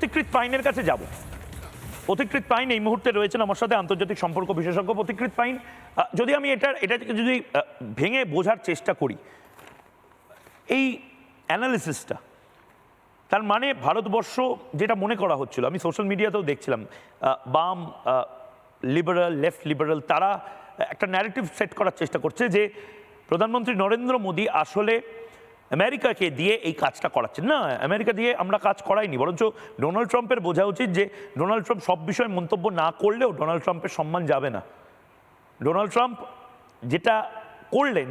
পথিকৃত পাইনের কাছে যাব। পথিকৃত পাইন এই মুহূর্তে রয়েছেন আমার সাথে আন্তর্জাতিক সম্পর্ক বিশেষজ্ঞ পথিকৃত পাইন। যদি আমি এটার, এটাকে যদি ভেঙে বোঝার চেষ্টা করি, এই অ্যানালিসিসটা, তার মানে ভারতবর্ষ যেটা মনে করা হচ্ছিল, আমি সোশ্যাল মিডিয়াতেও দেখছিলাম বাম লিবারাল, লেফট লিবারাল, তারা একটা ন্যারেটিভ সেট করার চেষ্টা করছে যে প্রধানমন্ত্রী নরেন্দ্র মোদী আসলে আমেরিকাকে দিয়ে এই কাজটা করাচ্ছেন। না, আমেরিকা দিয়ে আমরা কাজ করাইনি, বরঞ্চ ডোনাল্ড ট্রাম্পের বোঝা উচিত যে ডোনাল্ড ট্রাম্প সব বিষয়ে মন্তব্য না করলেও ডোনাল্ড ট্রাম্পের সম্মান যাবে না। ডোনাল্ড ট্রাম্প যেটা করলেন,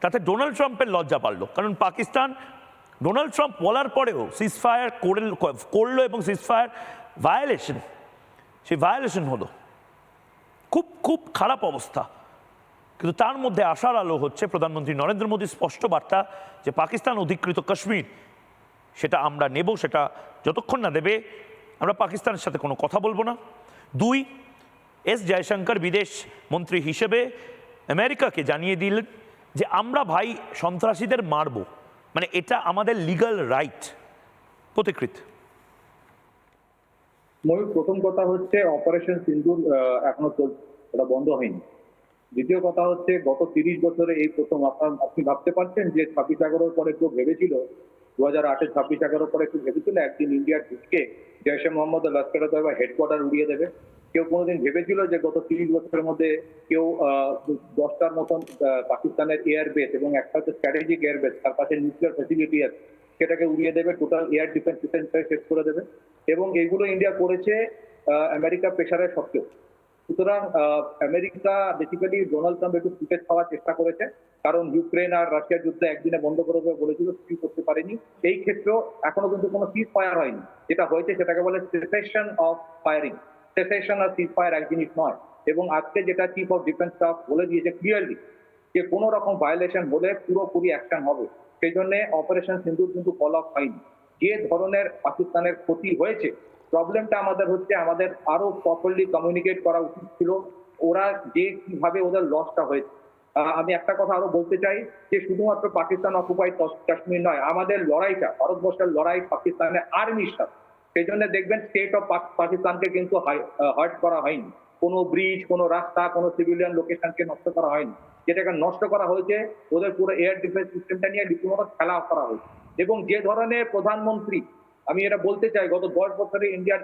তাতে ডোনাল্ড ট্রাম্পের লজ্জা পারল। কারণ পাকিস্তান, ডোনাল্ড ট্রাম্প বলার পরেও সিজফায়ার করল এবং সিজফায়ার ভায়োলেশন সেই ভায়োলেশন হলো। খুব খুব খারাপ অবস্থা। কিন্তু তার মধ্যে আশার আলো হচ্ছে প্রধানমন্ত্রী নরেন্দ্র মোদীর স্পষ্ট বার্তা যে পাকিস্তান অধিকৃত কাশ্মীর সেটা আমরা নেব সেটা যতক্ষণ না দেবে আমরা পাকিস্তানের সাথে কোনো কথা বলব না। দুই এস জয়শঙ্কর বিদেশ মন্ত্রী হিসেবে আমেরিকাকে জানিয়ে দিলেন যে আমরা ভাই সন্ত্রাসীদের মারব। মানে এটা আমাদের লিগ্যাল রাইট প্রতিকৃত। প্রথম কথা হচ্ছে অপারেশন সিন্দুর আহ, এখনও চলছে ওটা বন্ধ হয়নি। দ্বিতীয় কথা হচ্ছে, গত তিরিশ বছরে এই প্রথম আপনার, আপনি ভাবতে পারছেন যে ছাব্বিশ এগারোর পরে কেউ ভেবেছিল দু হাজার আটের ছাব্বিশ এগারোর পরে কেউ ভেবেছিল একদিন ইন্ডিয়ার ঢুকে জয়শে মোহাম্মদ লস্কর তৈবা হেডকোয়ার্টার উড়িয়ে দেবে? কেউ কোনোদিন ভেবেছিল যে গত তিরিশ বছরের মধ্যে কেউ দশটার মতন পাকিস্তানের এয়ার বেস এবং একটা হচ্ছে স্ট্র্যাটেজিক এয়ার বেস তার পাশে নিউক্লিয়ার ফেসিলিটি আছে, সেটাকে উড়িয়ে দেবে টোটাল এয়ার ডিফেন্স সিস্টেমটাই শেষ করে দেবে। এবং এগুলো ইন্ডিয়া করেছে আমেরিকা প্রেশারের সত্ত্বেও। সুতরাং আমেরিকা বেসিক্যালি ডোনাল্ড ট্রাম্প একটু ফুটেজ খাওয়ার চেষ্টা করেছে। কারণ ইউক্রেন আর রাশিয়ার যুদ্ধ একদিনে বন্ধ করে দেবে বলেছিল কিছুই করতে পারেনি। এই ক্ষেত্রেও এখনও কিন্তু কোনো সিজ ফায়ার হয়নি। যেটা হয়েছে সেটাকে বলে সেসেশন অফ ফায়ারিং সেসেশন আর সিজ ফায়ার এক জিনিস নয়। এবং আজকে যেটা চিফ অফ ডিফেন্স স্টাফ বলে দিয়েছে ক্লিয়ারলি যে কোনো রকম ভায়োলেশন হলে পুরোপুরি অ্যাকশন হবে। সেই জন্য অপারেশন সিন্দুর কিন্তু ফল অফ হয়নি। যে ধরনের পাকিস্তানের ক্ষতি হয়েছে প্রবলেমটা আমাদের হচ্ছে, আমাদের আরও প্রপারলি কমিউনিকেট করা উচিত ছিল। ওরা যে কীভাবে ওদের লসটা হয়েছে। আমি একটা কথা আরও বলতে চাই যে, শুধুমাত্র পাকিস্তান অকুপাইড কাশ্মীর নয়, আমাদের লড়াইটা, ভারতবর্ষের লড়াই পাকিস্তানের আর্মির সাথে। সেই জন্য দেখবেন স্টেট অফ পাকিস্তানকে কিন্তু হার্ট করা হয়নি। কোনো ব্রিজ কোনো রাস্তা, কোনো সিভিলিয়ান লোকেশনকে নষ্ট করা হয়নি। যেটাকে নষ্ট করা হয়েছে, ওদের পুরো এয়ার ডিফেন্স সিস্টেমটা নিয়ে রীতিমতো খেলা করা হয়েছে। এবং যে ধরনের প্রধানমন্ত্রী আমি এটা বলতে চাই, গত দশ বছরে ইন্ডিয়ার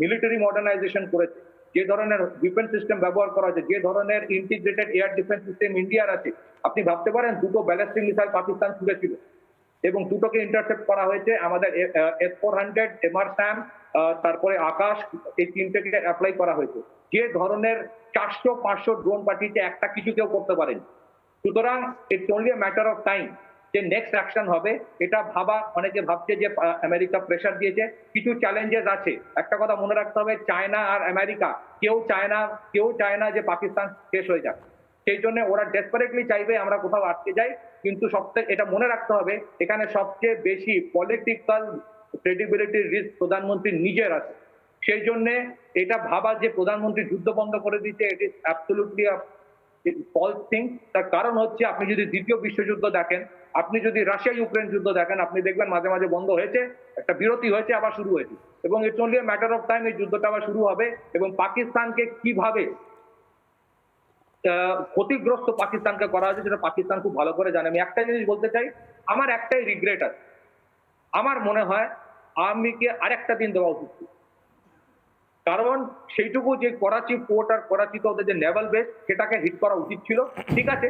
মিলিটারি মডার্নাইজেশন করেছে, যে ধরনের ডিফেন্স সিস্টেম ব্যবহার করা হয়েছে, যে ধরনের ইন্টিগ্রেটেড এয়ার ডিফেন্স সিস্টেম ইন্ডিয়ার আছে, আপনি ভাবতে পারেন দুটো ব্যালিস্টিক মিসাইল পাকিস্তান ছুড়েছিল এবং দুটোকে ইন্টারসেপ্ট করা হয়েছে আমাদের S four hundred MR SAM তারপরে আকাশ, এই তিনটেকে অ্যাপ্লাই করা হয়েছে। যে ধরনের চারশো পাঁচশো ড্রোন পাঠিয়েছে, একটা কিছু কেউ করতে পারেনি। সুতরাং it's only matter of time যে নেক্সট অ্যাকশন হবে, এটা ভাবা, অনেকে ভাবছে যে আমেরিকা প্রেশার দিয়েছে, কিছু চ্যালেঞ্জেস আছে। একটা কথা মনে রাখতে হবে, চায়না আর আমেরিকা, কেউ চায় না কেউ চায় না যে পাকিস্তান শেষ হয়ে যাক। সেই জন্য ওরা ডেসপারেটলি চাইবে আমরা কোথাও আটকে যাই, কিন্তু সবথেকে এটা মনে রাখতে হবে, এখানে সবচেয়ে বেশি পলিটিক্যাল ক্রেডিবিলিটি রিস্ক প্রধানমন্ত্রী নিজের আছে। সেই জন্য এটা ভাবা যে প্রধানমন্ত্রী যুদ্ধ বন্ধ করে দিচ্ছে ইট ইজ অ্যাবসলুটলি ফলস তার কারণ হচ্ছে আপনি যদি দ্বিতীয় বিশ্বযুদ্ধ দেখেন, আপনি যদি রাশিয়া ইউক্রেন যুদ্ধ দেখেন, আপনি দেখবেন মাঝে মাঝে বন্ধ হয়েছে, একটা বিরতি হয়েছে, আবার শুরু হয়েছে। এবং it's only matter of time এই যুদ্ধটা আবার শুরু হবে এবং পাকিস্তানকে কীভাবে ক্ষতিগ্রস্ত পাকিস্তানকে করা হয়েছে সেটা পাকিস্তান খুব ভালো করে জানে। আমি একটা জিনিস বলতে চাই, আমার একটাই রিগ্রেট আছে। আমার মনে হয় আর্মিকে আরেকটা দিন দেওয়া উচিত। কারণ সেইটুকু যে করাচি পোর্ট আর করাচিতে ওদের যে নেভাল বেস সেটাকে হিট করা উচিত ছিল। ঠিক আছে?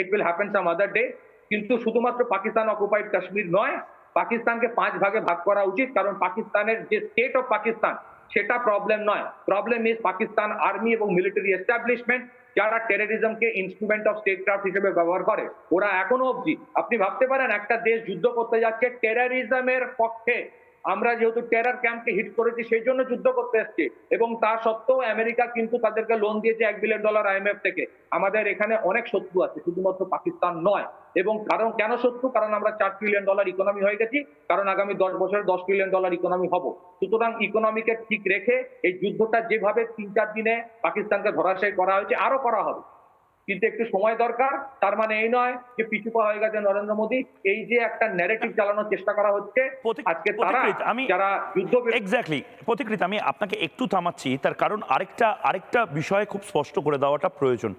It will happen some other day কিন্তু শুধুমাত্র পাকিস্তান অকুপাইড কাশ্মীর নয়, পাকিস্তানকে পাঁচ ভাগে ভাগ করা উচিত। কারণ পাকিস্তানের যে স্টেট অফ পাকিস্তান, সেটা প্রবলেম নয়। প্রবলেম ইজ পাকিস্তান আর্মি এবং মিলিটারি এস্টাবলিশমেন্ট যারা টেরোরিজমকে ইনস্ট্রুমেন্ট অফ স্টেট ক্রাফট হিসেবে ব্যবহার করে। ওরা এখনও অবধি, আপনি ভাবতে পারেন একটা দেশ যুদ্ধ করতে যাচ্ছে টেরোরিজমের পক্ষে। আমরা যেহেতু টেরার ক্যাম্পকে হিট করেছি, সেই জন্য যুদ্ধ করতে এসছে। এবং তা সত্ত্বেও আমেরিকা কিন্তু তাদেরকে লোন দিয়েছে এক বিলিয়ন ডলার আইএমএফ থেকে। আমাদের এখানে অনেক শত্রু আছে, শুধুমাত্র পাকিস্তান নয়। এবং কারণ, কেন শত্রু? কারণ আমরা চার ট্রিলিয়ন ডলার ইকোনমি হয়ে গেছি, কারণ আগামী দশ বছরে দশ ট্রিলিয়ন ডলার ইকোনমি হব। সুতরাং ইকোনমিকে ঠিক রেখে এই যুদ্ধটা যেভাবে তিন চার দিনে পাকিস্তানকে ধরাশায়ী করা হয়েছে আরও করা হবে। কিন্তু একটু সময় দরকার। তার মানে এই নয় যে পিছু পা হয়ে গেছে নরেন্দ্র মোদী। এই যে একটা ন্যারেটিভ চালানোর চেষ্টা করা হচ্ছে আজকে তারা আমি- যারা যুদ্ধ এক্স্যাক্টলি প্রতিকৃত আমি আপনাকে একটু থামাচ্ছি তার কারণ আরেকটা আরেকটা বিষয়ে খুব স্পষ্ট করে দেওয়াটা প্রয়োজন।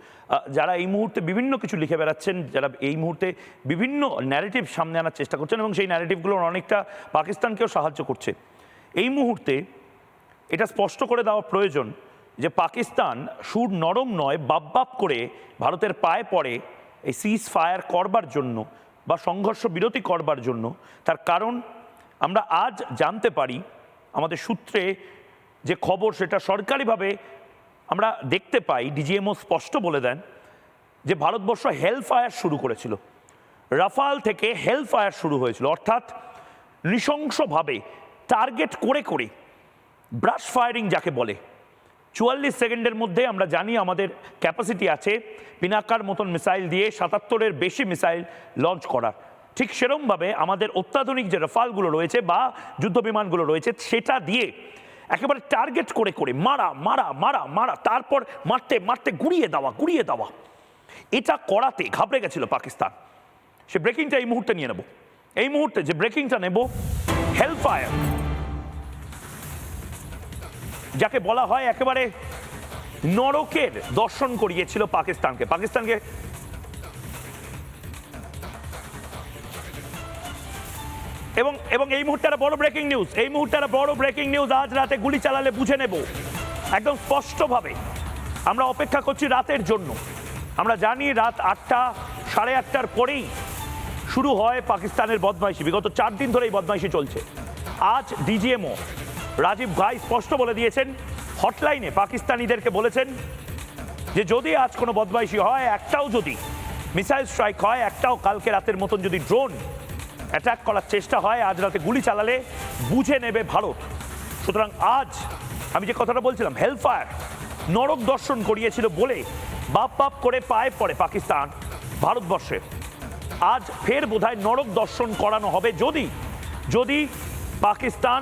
যারা এই মুহূর্তে বিভিন্ন কিছু লিখে বেড়াচ্ছেন যারা এই মুহূর্তে বিভিন্ন ন্যারেটিভ সামনে আনার চেষ্টা করছেন এবং সেই ন্যারেটিভগুলো অনেকটা পাকিস্তানকেও সাহায্য করছে। এই মুহূর্তে এটা স্পষ্ট করে দেওয়া প্রয়োজন যে পাকিস্তান সুর নরম নয়, বাপ বাপ করে ভারতের পায়ে পড়ে এই সিজ ফায়ার করবার জন্য বা সংঘর্ষ বিরতি করবার জন্য। তার কারণ আমরা আজ জানতে পারি, আমাদের সূত্রে যে খবর সেটা সরকারিভাবে আমরা দেখতে পাই ডিজিএমও স্পষ্ট বলে দেন, যে ভারতবর্ষ হেল ফায়ার শুরু করেছিল। রাফাল থেকে হেল ফায়ার শুরু হয়েছিল। অর্থাৎ নৃশংসভাবে টার্গেট করে করে ব্রাশ ফায়ারিং যাকে বলে। চুয়াল্লিশ সেকেন্ডের মধ্যে আমরা জানি আমাদের ক্যাপাসিটি আছে পিনাকার মতন মিসাইল দিয়ে সাতাত্তরের বেশি মিসাইল লঞ্চ করার। ঠিক সেরমভাবে আমাদের অত্যাধুনিক যে রাফালগুলো রয়েছে বা যুদ্ধ বিমানগুলো রয়েছে, সেটা দিয়ে একেবারে টার্গেট করে করে মারা মারা মারা মারা, তারপর মারতে মারতে গুড়িয়ে দেওয়া গুড়িয়ে দেওয়া। এটা করাতে ঘাবড়ে গেছিল পাকিস্তান। সে ব্রেকিংটা এই মুহূর্তে নিয়ে নেব। এই মুহূর্তে যে ব্রেকিংটা নেব হেল ফায়ার যাকে বলা হয় একেবারে নরকের দর্শন করিয়েছিল পাকিস্তানকে। পাকিস্তানকে এবং এবং এই মুহূর্তে একটা বড় ব্রেকিং নিউজ এই মুহূর্তে একটা বড় ব্রেকিং নিউজ আজ রাতে গুলি চালালে বুঝে নেব। একদম স্পষ্টভাবে আমরা অপেক্ষা করছি রাতের জন্য। আমরা জানি রাত আটটা, সাড়ে আটটার পরেই শুরু হয় পাকিস্তানের বদমাইশি। বিগত চার দিন ধরে এই বদমাইশি চলছে। আজ ডিজিএমও রাজীব ঘাই স্পষ্ট বলে দিয়েছেন, হটলাইনে পাকিস্তানিদেরকে বলেছেন যে যদি আজ কোনো বদমাইশি হয়, একটাও যদি মিসাইল স্ট্রাইক হয়, একটাও কালকে রাতের মতন যদি ড্রোন অ্যাটাক করার চেষ্টা হয়, আজ রাতে গুলি চালালে বুঝে নেবে ভারত। সুতরাং আজ আমি যে কথাটা বলছিলাম হেলফায়ার নরক দর্শন করিয়েছিল বলে বাপ বাপ করে পায়ে পড়ে পাকিস্তান ভারতবর্ষে। আজ ফের বোধহয় নরক দর্শন করানো হবে যদি যদি পাকিস্তান